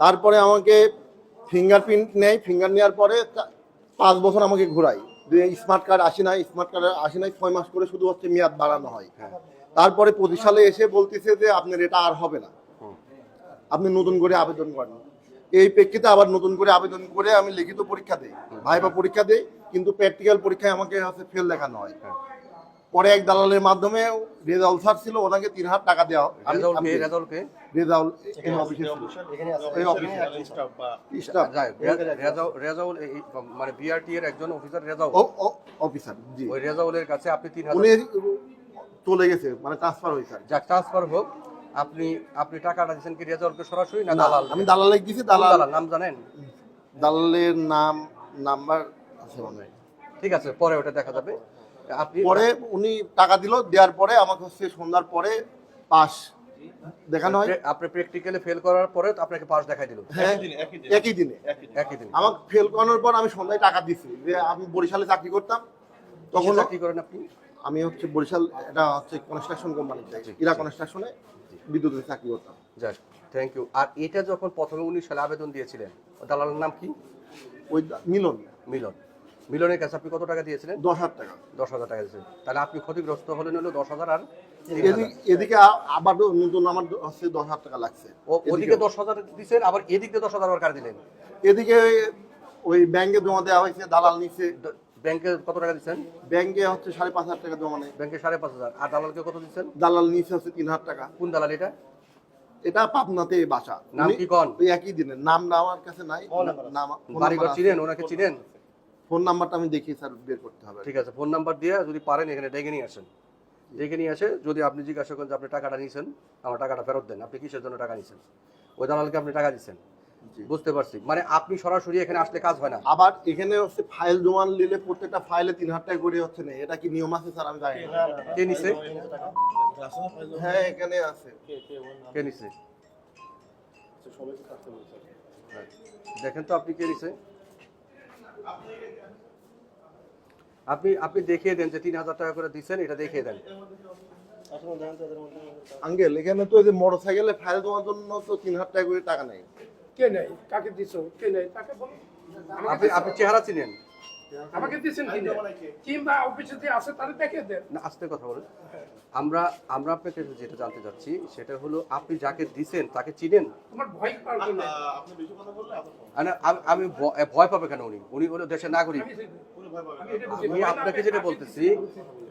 তারপরে আমাকে ফিঙ্গারপ্রিন্ট নেয় ফিঙ্গার নেওয়ার পরে পাঁচ বছর আমাকে ঘোরাই স্মার্ট কার্ড আসে নাই স্মার্ট কার্ড আসে নাই ছয় মাস করে শুধু হচ্ছে মেয়াদ বাড়ানো হয়। হ্যাঁ। তারপরে পঁচিশ সালে এসে বলতেছে যে আপনার এটা আর হবে না। আপনি নতুন করে আবেদন করেন। এই প্রেক্ষিতে আবার নতুন করে আবেদন করে আমি লিখিত পরীক্ষা দিই। ভাইবা পরীক্ষা দিই কিন্তু প্র্যাকটিক্যাল পরীক্ষায় আমাকে হচ্ছে ফেল দেখানো হয়। হ্যাঁ। পরে এক দালালের মাধ্যমে রেজাউল স্যার ছিল ওনাকে তিন হাজার টাকা দেওয়া রেজাউল রেজাউল এই মানে বিআরটি এর একজন অফিসার রেজাউল। অফিসার জি। ওই রেজাউলের কাছে আপনি তিন হাজার চলে গেছে মানে ট্রান্সফার হয়েছে যাক ট্রান্সফার হোক। আপনি আপনি টাকাটা দিচ্ছেন কি রেজাউলকে সরাসরি না দালাল আমি দালালে গেছি দালাল? নাম জানেন? দালালের নাম নাম্বার আছে মনে হয়। ঠিক আছে পরে ওটা দেখা যাবে। পরে উনি টাকা দিল দেওয়ার পরে আমাকে হচ্ছে সন্ধ্যার পরে পাস দেখানো হয়। আপনি প্র্যাকটিক্যালি ফেল করার পরে আপনাকে পাস দেখাই দিল। হ্যাঁ একই দিনে একই দিন। আমাকে ফেল করানোর পর আমি সন্ধ্যায় টাকা দিছি যে আমি বরিশালে চাকরি করতাম। তখন কি করেন আপনি? আমি হচ্ছে বরিশাল এটা হচ্ছে কনস্ট্রাকশন কোম্পানিতে ইরা কনস্ট্রাকশনে বিদ্যুতের চাকরি করতাম। যাক থ্যাংক ইউ আর এটা যখন প্রথমে উনিশ সালে আবেদন দিয়েছিলেন দালালের নাম কি? ওই দা- মিলন। মিলন। মিলনের কাছে আপনি কত টাকা দিয়েছিলেন? দশ হাজার টাকা। দশ হাজার টাকা দিয়েছিলেন। তাহলে আপনি ক্ষতিগ্রস্ত হলেন হলো দশ হাজার আর এদিকে আবার নতুন আমার হচ্ছে দশ হাজার টাকা লাগছে। ওদিকে দশ হাজার দিচ্ছেন আবার এদিকে দশ হাজার আবার কার দিলেন? এদিকে ওই ব্যাংকে জমা দেওয়া হয়েছে দালাল নিচে ব্যাংকে কত টাকা দিচ্ছেন ব্যাংকে হচ্ছে সাড়ে পাঁচ হাজার টাকা জমা নেই ব্যাংকে সাড়ে পাঁচ হাজার। আর দালালকে কত দিচ্ছেন দালাল নিচে হচ্ছে তিন হাজার টাকা। কোন দালাল এটা? এটা পাবনাতে বাসা। নাম কি কন? একই দিনের। নাম না আমার কাছে নাই। নাম বাড়িঘর চিনেন? ওনাকে চিনেন? ফোন নাম্বারটা আমি দেখি স্যার বের করতে হবে ঠিক আছে ফোন নাম্বার দিয়ে যদি পারেন এখানে ডেকে নিয়ে আসেন। ডেকে নিয়ে আসে যদি আপনি জিজ্ঞাসা করেন যে আপনি টাকাটা নিয়েছেন আমার টাকাটা ফেরত দেন। আপনি কিসের জন্য টাকা নিয়েছেন ওই দালালকে আপনি টাকা দিচ্ছেন বুঝতে পারছি। মানে আপনি সরাসরি এখানে আসলে কাজ হয় না। আবার এখানে হচ্ছে ফাইল জমা নিলে প্রত্যেকটা ফাইলে তিন হাজার টাকা করে হচ্ছে না। এটা কি নিয়ম আছে স্যার? আমি জানি না। কে নিছে? হ্যাঁ এখানে আছে। কে নিছে? দেখেন তো আপনি কে নিছে? আপনি আপনি দেখিয়ে দেন যে তিন হাজার টাকা করে দিচ্ছেন এটা দেখিয়ে দেন। আঙ্কেল এখানে তো যে মোটর সাইকেলে ফাইল জমার জন্য তো তিন হাজার টাকা করে টাকা নেই। কে নেই কাকে দিছো? কে নেই তাকে বলো। আপনি আপনি চেহারা চিনেন? আমাকে দিয়েছেন কিংবা অফিসে যে আছে তাদের দেখে দেন। না আস্তে কথা বলেন। আমরা আমরা আপনাকে যেটা জানতে চাচ্ছি সেটা হলো আপনি যাকে দিছেন তাকে চিনেন? তোমার ভয় না আমি- আমি ভয় পাবে কেন উনি? উনি হলো দেশের নাগরিক। আমি আপনাকে যেটা বলতেছি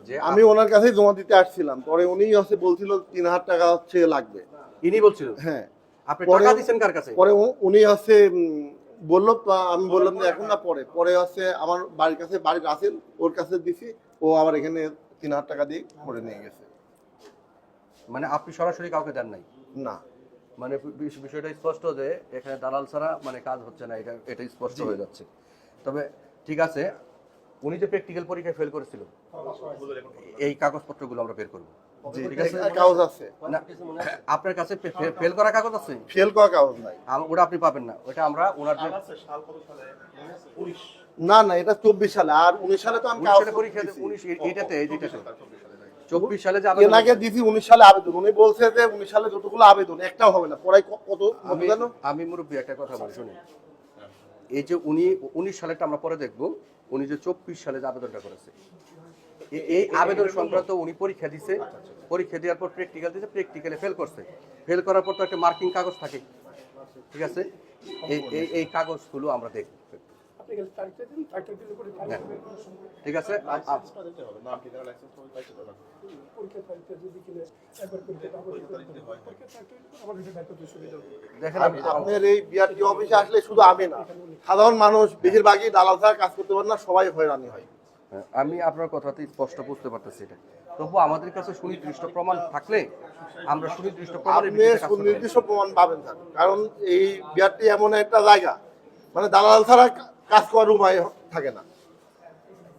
যে আমি ওনার কাছেই জমা দিতে আসছিলাম। পরে উনি হচ্ছে বলছিল তিন হাজার টাকা হচ্ছে লাগবে। ইনি বলছিল? হ্যাঁ। আপনি টাকা দিচ্ছেন কার কাছে? পরে উনি হচ্ছে বলল আমি বললাম যে এখন না পরে পরে হচ্ছে আমার বাড়ির কাছে বাড়ির আছেন ওর কাছে দিছি ও আবার এখানে তিন হাজার টাকা দিয়ে করে নিয়ে গেছে। মানে আপনি সরাসরি কাউকে দেন নাই? না। মানে বিষয়টা স্পষ্ট যে এখানে দালাল ছাড়া মানে কাজ হচ্ছে না এটা এটা স্পষ্ট হয়ে যাচ্ছে। তবে ঠিক আছে উনি যে প্র্যাকটিক্যাল পরীক্ষায় ফেল করেছিল এই কাগজপত্রগুলো আমরা বের করব। জি ঠিক আছে। কাগজ আছে। আপনার কাছে ফেল করা কাগজ আছে? ফেল করা কাগজ নাই। ওটা আপনি পাবেন না। ওটা আমরা ওনার না না এটা চব্বিশ সালে। আর উনিশ সালে তো আমি উনিশ কাগজ সালে পরীক্ষা উনিশ এটাতে যেটাতে। চব্বিশ সালে যে আবেদন এনাকে উনিশ সালে আবেদন। উনি বলছে যে উনিশ সালে যতগুলো আবেদন একটাও হবে না। পরে কত আমি জানো? আমি মুরব্বী একটা কথা বলি শুনি এই যে উনি উনিশ সালেরটা আমরা পরে দেখব। উনি যে চব্বিশ সালে যে আবেদনটা করেছে। এই আবেদন সংক্রান্ত উনি পরীক্ষা দিছে। পরীক্ষা দেওয়ার পর প্র্যাকটিক্যাল দিছে প্র্যাকটিক্যালে ফেল করছে। ফেল করার পর তো একটা মার্কিং কাগজ থাকে। ঠিক আছে? এই এই এই কাগজগুলো আমরা দেখব। হ্যাঁ। ঠিক আছে? দেখেন আপ- আপনার এই বিআরটি অফিসে আসলে শুধু আমি না সাধারণ মানুষ বেশিরভাগই দালাল ছাড়া কাজ করতে পারে না সবাই হয়রানি হয় হ্যাঁ, আমি আপনার কথাতে স্পষ্ট বুঝতে পারতেছি এটা। তবু আমাদের কাছে সুনির্দিষ্ট প্রমাণ থাকলে আমরা সুনির্দিষ্ট প্রমাণের। সুনির্দিষ্ট প্রমাণ পাবেন স্যার। কারণ এই বিআরটি এমন একটা জায়গা মানে দালাল ছাড়া কাজ করার উপায় থাকে না।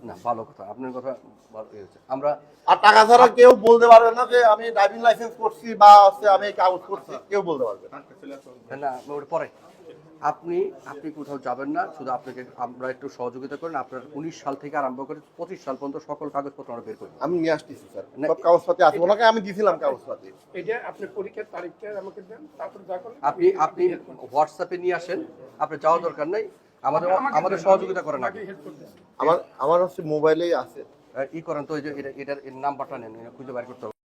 না ভালো কথা। আপনার কথা ভালো হয়েছে আমরা আর টাকা ছাড়া কেউ বলতে পারবে না যে আমি ড্রাইভিং লাইসেন্স করছি বা হচ্ছে আমি কাগজ করছি। কেউ বলতে পারবে না না ওটা পরে। আপনি আপনি কোথাও যাবেন না শুধু আপনাকে আমরা একটু সহযোগিতা করেন। আপনার উনিশ সাল থেকে আরম্ভ করে পঁচিশ সাল পর্যন্ত সকল কাগজপত্র আমরা বের করি আমি নিয়ে আসতেছি স্যার। সব কাগজপাতি আছে। ওনাকে আমি দিয়েছিলাম কাগজপাতি এটা আপনি পরীক্ষার তারিখটা আমাকে দেন তারপর যা করলেন আপনি আপনি হোয়াটসঅ্যাপে নিয়ে আসেন আপনি যাওয়ার দরকার নাই। আমাদের আমাদের সহযোগিতা করেন আগে। আমার আমার হচ্ছে মোবাইলেই আছে। ই করেন তো এই যে এটার এর নাম্বারটা নেন খুঁজে বের করতে হবে।